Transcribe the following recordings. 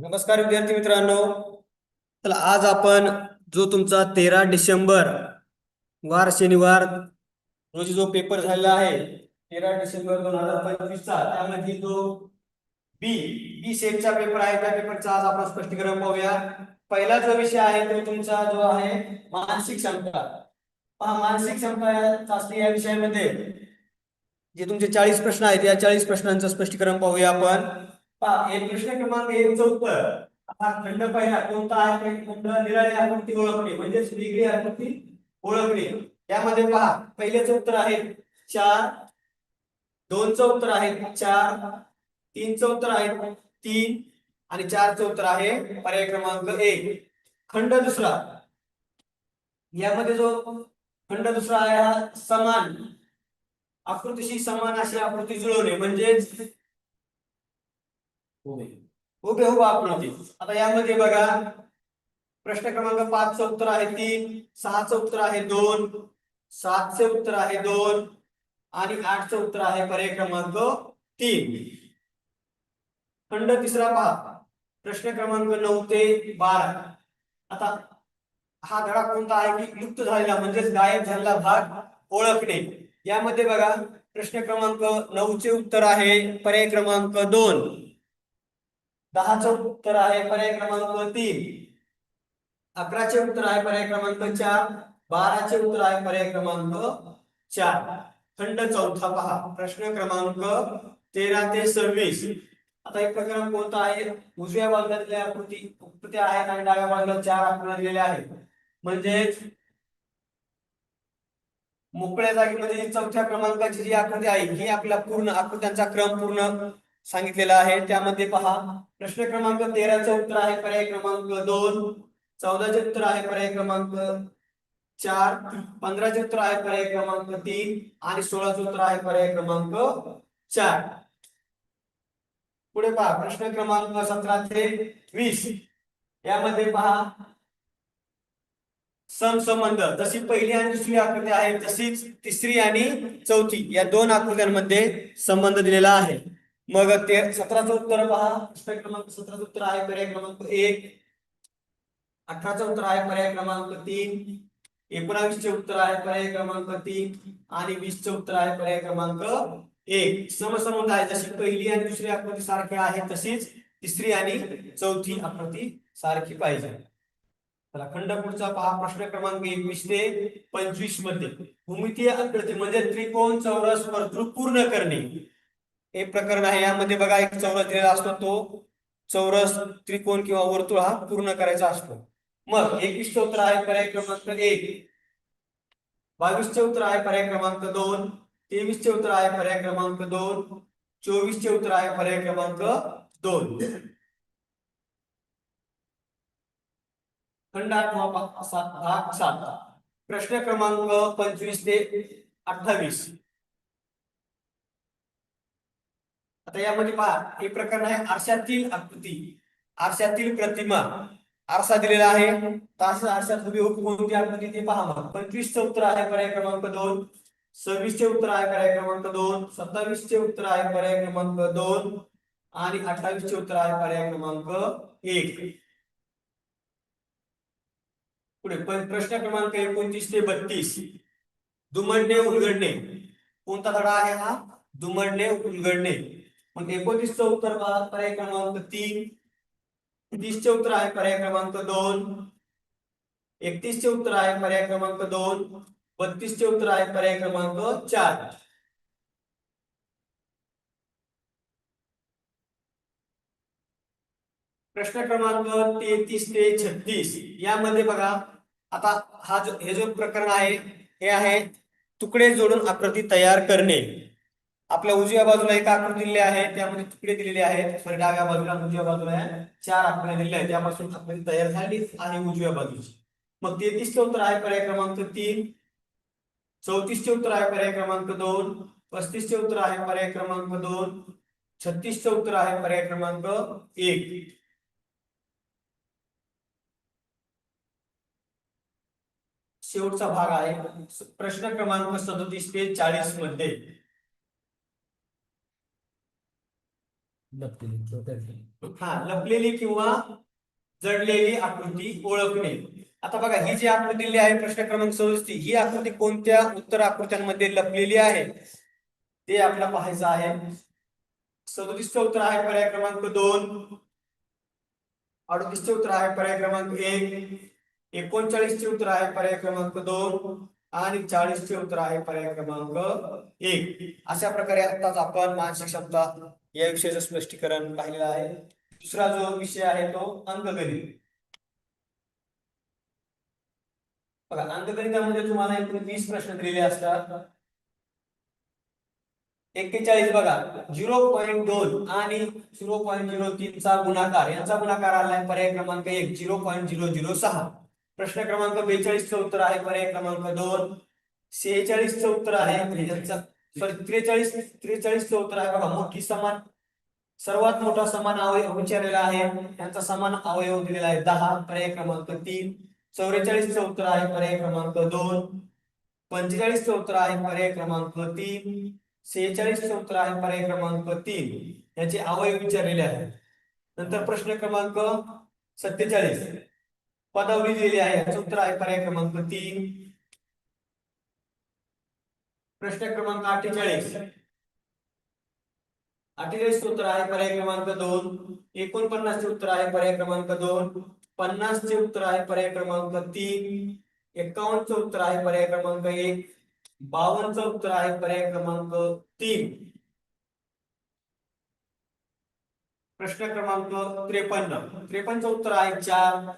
नमस्कार विद्यार्थी मित्रांनो. चला आज आपण जो तुमचा तेरा डिसेंबर वार शनिवार रोजी जो पेपर झालेला आहे तेरा डिसेंबर दोन हजार पंचवीसचा त्यामध्ये जो बी बी सेटचा पेपर आहे त्या पेपरचा आज आपण स्पष्टीकरण पाहूया. पहिला जो विषय आहे तो तुमचा जो आहे मानसिक क्षमता. पहा मानसिक क्षमता चाचणी या विषयामध्ये. जे तुमचे चाळीस प्रश्न आहेत या चाळीस प्रश्नांचं स्पष्टीकरण पाहूया आपण. पहा एक प्रश्न क्रमांक एकचं उत्तर. हा खंड पहिला कोणता आहे? खंड निराळी आकृती ओळखणे म्हणजेच वेगळी आकृती ओळखणे. यामध्ये पहा पहिलेच उत्तर आहे चार दोनचं उत्तर आहे चार तीनचं उत्तर आहे तीन आणि चारचं उत्तर आहे पर्याय क्रमांक एक. खंड दुसरा. यामध्ये जो खंड दुसरा आहे हा समान. आकृतीशी समान अशी आकृती जुळवणे म्हणजेच हो हुबेहूब हो आकृती आता यामध्ये बघा प्रश्न क्रमांक पाचचं उत्तर आहे तीन सहाचं उत्तर आहे दोन सातचे उत्तर आहे दोन आणि आठचं उत्तर आहे पर्याय क्रमांक तीन. खंड तिसरा पहा. प्रश्न क्रमांक नऊ ते बारा. आता हा धडा कोणता आहे की लुप्त झालेला म्हणजेच गायब झालेला भाग ओळखणे. यामध्ये बघा प्रश्न क्रमांक नऊचे उत्तर आहे पर्याय क्रमांक दोन. दहाचं उत्तर आहे पर्याय क्रमांक तीन. अकराचे उत्तर आहे पर्याय क्रमांक चार. बाराचे उत्तर आहे पर्याय क्रमांक चार. खंड चौथा पहा. प्रश्न क्रमांक तेरा ते सव्वीस. आता एक प्रकरण कोणतं आहे? उजव्या बाजूला दिलेल्या आकृती आकृत्या आहेत आणि डाव्या बाजूला चार आकृत्या दिलेल्या आहेत. म्हणजेच मोकळ्या जागेमध्ये चौथ्या क्रमांकाची जी आकृती आहे ही आपला पूर्ण आकृत्यांचा क्रम पूर्ण सांगितलेलं आहे. त्यामध्ये पहा प्रश्न क्रमांक तेराचं उत्तर आहे. पर्याय क्रमांक दोन चौदाचे उत्तर आहे. पर्याय क्रमांक चार पंधराचे उत्तर आहे. पर्याय क्रमांक तीन आणि सोळाचे उत्तर आहे. पर्याय क्रमांक चार. पुढे पहा प्रश्न क्रमांक सतरा ते वीस. यामध्ये पहा समसंबंध. जशी पहिली आणि दुसरी आकृती आहे तशीच तिसरी आणि चौथी या दोन आकृत्यांमध्ये संबंध दिलेला आहे. मग ते सतराचं उत्तर पहा. प्रश्न क्रमांक सतराचं उत्तर आहे पर्याय क्रमांक एक. अठराचं उत्तर आहे पर्याय क्रमांक तीन. एकोणावीसचे उत्तर आहे पर्याय क्रमांक तीन. आणि वीसचे उत्तर आहे पर्याय क्रमांक एक. समसंबंध आहे जशी पहिली आणि दुसरी आकृती सारखी आहे तशीच तिसरी आणि चौथी आकृती सारखी पाहिजे. चला खंड पुढचा पहा. प्रश्न क्रमांक एकवीस ते पंचवीसमध्ये भूमितीय आकृती म्हणजे त्रिकोण चौरस वर्तुळ पूर्ण करणे. हे प्रकरण आहे यामध्ये बघा एक चौरस दिलेला असतो तो चौरस त्रिकोण किंवा वर्तुळ हा पूर्ण करायचा असतो. मग एकवीसचे उत्तर आहे पर्याय क्रमांक एक. बावीसचे उत्तर आहे पर्याय क्रमांक दोन. तेवीसचे उत्तर आहे पर्याय क्रमांक दोन. चोवीसचे उत्तर आहे पर्याय क्रमांक दोन. खंड आठ सात. प्रश्न क्रमांक पंचवीस ते अठ्ठावीस. आता यामध्ये पहा हे प्रकरण आहे आरशातील आकृती आरशातील प्रतिमा. आरसा दिलेला आहे. तास आरशात हुबेहूब कोणती आकृती ते पहा मग. पंचवीसचं उत्तर आहे पर्याय क्रमांक दोन. सव्वीसचे उत्तर आहे पर्याय क्रमांक दोन. सत्तावीसचे उत्तर आहे पर्याय क्रमांक दोन. आणि अठ्ठावीसचे उत्तर आहे पर्याय क्रमांक एक. पुढे प्रश्न क्रमांक एकोणतीस ते बत्तीस. दुमडणे उलगडणे. कोणता धडा आहे हा? दुमडणे उलगडणे. मग एकोणतीसचं उत्तर पहा पर्याय क्रमांक तीन. तीसचे उत्तर आहे पर्याय क्रमांक दोन. एकतीसचे उत्तर आहे पर्याय क्रमांक दोन. बत्तीसचे उत्तर आहे पर्याय क्रमांक चार. प्रश्न क्रमांक तेहतीस ते छत्तीस. यामध्ये बघा आता हा जो हे जो प्रकरण आहे हे आहे तुकडे जोडून आकृती तयार करणे. आपल्या उजव्या बाजूला एक आकृती दिलेली आहे त्यामध्ये तुकडे दिलेले आहेत. सॉरी डाव्या बाजूला उजव्या बाजूला चार आकृत्या दिलेल्या आहेत. त्यापासून आकृती तयार झाली आहे उजव्या बाजूची. मग तेहतीसचे उत्तर आहे पर्याय क्रमांक तीन. चौतीसचे उत्तर आहे पर्याय क्रमांक दोन. पस्तीसचे उत्तर आहे पर्याय क्रमांक दोन. छत्तीसचे उत्तर आहे पर्याय क्रमांक एक. शेवटचा भाग आहे. प्रश्न क्रमांक सदोतीस ते चाळीसमध्ये लपलेली चौथ्या हा लपलेली किंवा जडलेली आकृती ओळखणे. आता बघा ही जी आकृती दिली आहे प्रश्न क्रमांक सदुसष्ट ही आकृती कोणत्या उत्तर आकृत्यांमध्ये लपलेली आहे? ते आपल्याला पाहायचं आहे. सदुतीसचं उत्तर आहे पर्याय क्रमांक दोन. अडतीसचे उत्तर आहे पर्याय क्रमांक एक. एकोणचाळीसचे उत्तर आहे पर्याय क्रमांक दोन. आणि चाळीसचे उत्तर आहे पर्याय क्रमांक एक. अशा प्रकारे आताच आपण मानसिक शब्दात या विषयाचं स्पष्टीकरण पाहिलेलं आहे. दुसरा जो विषय आहे तो अंकगणित बघा अंकगणितामध्ये तुम्हाला एकूण वीस प्रश्न दिलेले असतात. एक्केचाळीस बघा झिरो पॉईंट दोन आणि झिरो पॉईंट झिरो तीनचा गुणाकार. यांचा गुणाकार आलाय पर्याय क्रमांक एक झिरो पॉईंट झिरो झिरो सहा. प्रश्न क्रमांक बेचाळीसचं उत्तर आहे पर्याय क्रमांक दोन. शेहेचाळीसचं उत्तर आहे यांचा सॉरी त्रेचाळीस त्रेचाळीसचं उत्तर आहे बघा. मोठी समान सर्वात मोठा समान अवयव विचारलेला आहे. यांचा समान अवयव दिलेला आहे. दहा पर्याय क्रमांक तीन. चौवेचाळीसचं उत्तर आहे पर्याय क्रमांक दोन. पंचेचाळीसचं उत्तर आहे पर्याय क्रमांक तीन. शेहेचाळीसचं उत्तर आहे पर्याय क्रमांक तीन. याचे अवयव विचारलेले आहेत. नंतर प्रश्न क्रमांक सत्तेचाळीस. पदावली दिलेली आहे. याचं उत्तर आहे पर्याय क्रमांक तीन. प्रश्न क्रमांक अठ्ठेचाळीस. अठ्ठेचाळीस उत्तर आहे पर्याय क्रमांक दोन. एकोणपन्नास चे उत्तर आहे पर्याय क्रमांक दोन. पन्नासचे उत्तर आहे पर्याय क्रमांक तीन. एकावन्नचं उत्तर आहे पर्याय क्रमांक एक. बावन्नचं उत्तर आहे पर्याय क्रमांक तीन. प्रश्न क्रमांक त्रेपन्न. त्रेपन्नचं उत्तर आहे चार.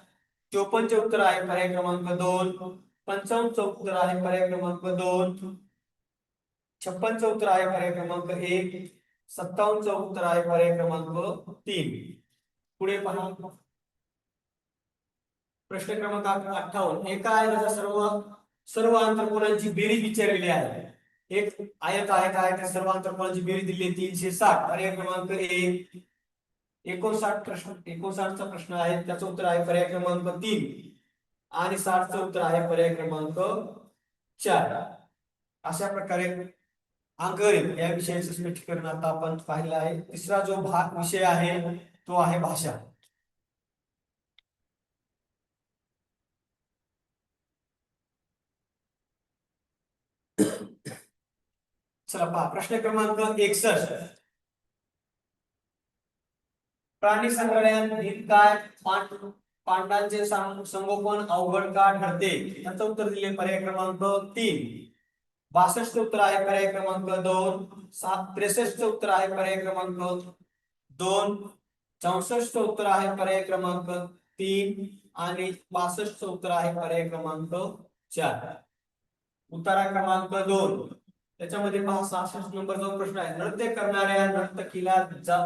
चोपन्नचे उत्तर आहे पर्याय क्रमांक दोन. पंचावन्नचं उत्तर आहे पर्याय क्रमांक दोन. छप्पनचं उत्तर आहे पर्याय क्रमांक एक सत्तावन्नचं उत्तर आहे पर्याय क्रमांक तीन. पुढे पहा. प्रश्न क्रमांक अठ्ठावन्न. एका आयताच्या सर्व सर्व अंतर्कोणांची बेरीज विचारलेली आहे. एक आयत आहे त्या सर्व अंतर्कोणांची बेरीज दिली तीनशे साठ. पर्याय क्रमांक एक एकोणसाठ प्रश्न एकोणसाठचा प्रश्न आहे. त्याचं उत्तर आहे पर्याय क्रमांक तीन. आणि साठचं उत्तर आहे पर्याय क्रमांक चार. अशा प्रकारे अंकगणित या विषयाचं स्पष्टीकरण आता आपण पाहिलं आहे. तिसरा जो भाग विषय आहे तो आहे भाषा. चला पहा प्रश्न क्रमांक एकसष्ट. प्राणी संग्रहालयात काय? पांड- पांडांचे संगोपन अवघड का ठरते? याचं उत्तर दिले पर्याय क्रमांक तीन. बासष्ट उत्तर आहे पर्याय क्रमांक दोन? सात त्रेसष्ट उत्तर आहे पर्याय क्रमांक दोन? चौसष्ट उत्तर आहे पर्याय क्रमांक तीन? आणि बासष्ट उत्तर आहे पर्याय क्रमांक चार? उत्तरा क्रमांक दोन. त्याच्यामध्ये पहा सहासष्ट नंबर जो प्रश्न आहे नृत्य करणाऱ्या नर्तकीला जा-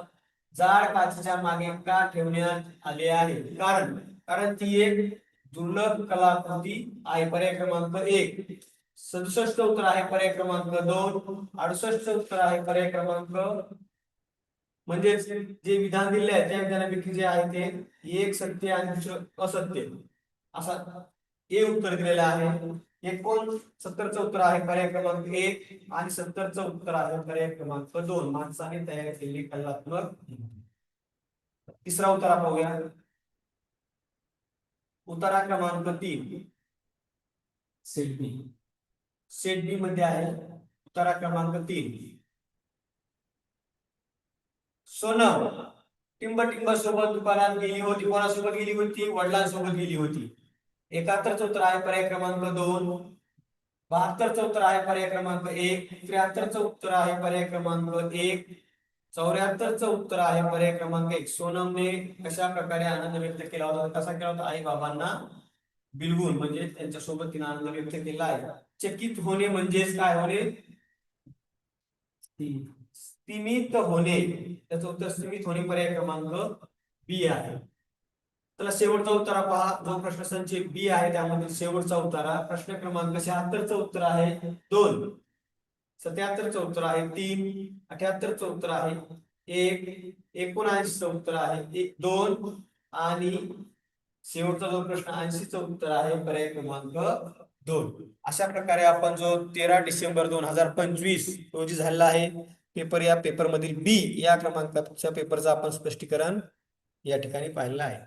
जाड काचेच्या मागे का ठेवण्यात आले आहे? कारण कारण ती एक दुर्लभ कलाकृती आहे. पर्याय क्रमांक एक. सदुसष्ट उत्तर आहे पर्याय क्रमांक दोन. अडुसष्ट उत्तर आहे पर्याय क्रमांक म्हणजे जे विधान दिले आहे त्या विधानापैकी जे आहे ते एक सत्य आणि दुसरं असत्य. असा ए उत्तर दिलेलं आहे. एकोण सत्तरचं उत्तर आहे पर्याय क्रमांक एक आणि सत्तरचं उत्तर आहे पर्याय क्रमांक दोन. माणसाने तयार केलेली कलात्मक तिसरा उत्तर पाहूया. उतारा क्रमांक तीन. शिल्पी. सेट बी मध्ये आहे. उतारा क्रमांक तीन. सोनम टिंब टिंब सोबत दुकानात गेली होती. कोणासोबत गेली होती? वडिलांसोबत गेली होती. एकाहत्तर चौतर आहे. पर्याय क्रमांक दोन. बहात्तरचं उत्तर आहे. पर्याय क्रमांक एक. त्र्याहत्तरचं उत्तर आहे. पर्याय क्रमांक एक. चौऱ्याहत्तरचं उत्तर आहे. पर्याय क्रमांक एक. सोनमने कशा प्रकारे आनंद व्यक्त केला होता? कसा केला होता? आई बाबांना बिलगून म्हणजे त्यांच्यासोबत तिने आनंद व्यक्त केला आहे. चकित होणे म्हणजेच काय होणे? ती स्तिमित होणे. त्याचं उत्तर स्तिमित होणे पर्याय क्रमांक बी आहे. चला शेवटचा उत्तरा पहा. जो प्रश्न संचय बी आहे त्यामध्ये शेवटचा उत्तरा प्रश्न क्रमांक शहात्तरचं उत्तर आहे. दोन. सत्याहत्तरचं उत्तर आहे. तीन. अठ्याहत्तरचं उत्तर आहे. एक. एकोणऐंशीचं उत्तर आहे. एक दोन. आणि शेवटचा जो प्रश्न ऐंशीचं उत्तर आहे पर्याय क्रमांक दोन. अशा प्रकारे आपण जो तेरा डिसेंबर दोन हजार पंचवीस रोजी झालेला आहे पेपर या पेपरमधील बी या क्रमांकाच्या पेपरचं आपण स्पष्टीकरण या ठिकाणी पाहिलेलं आहे.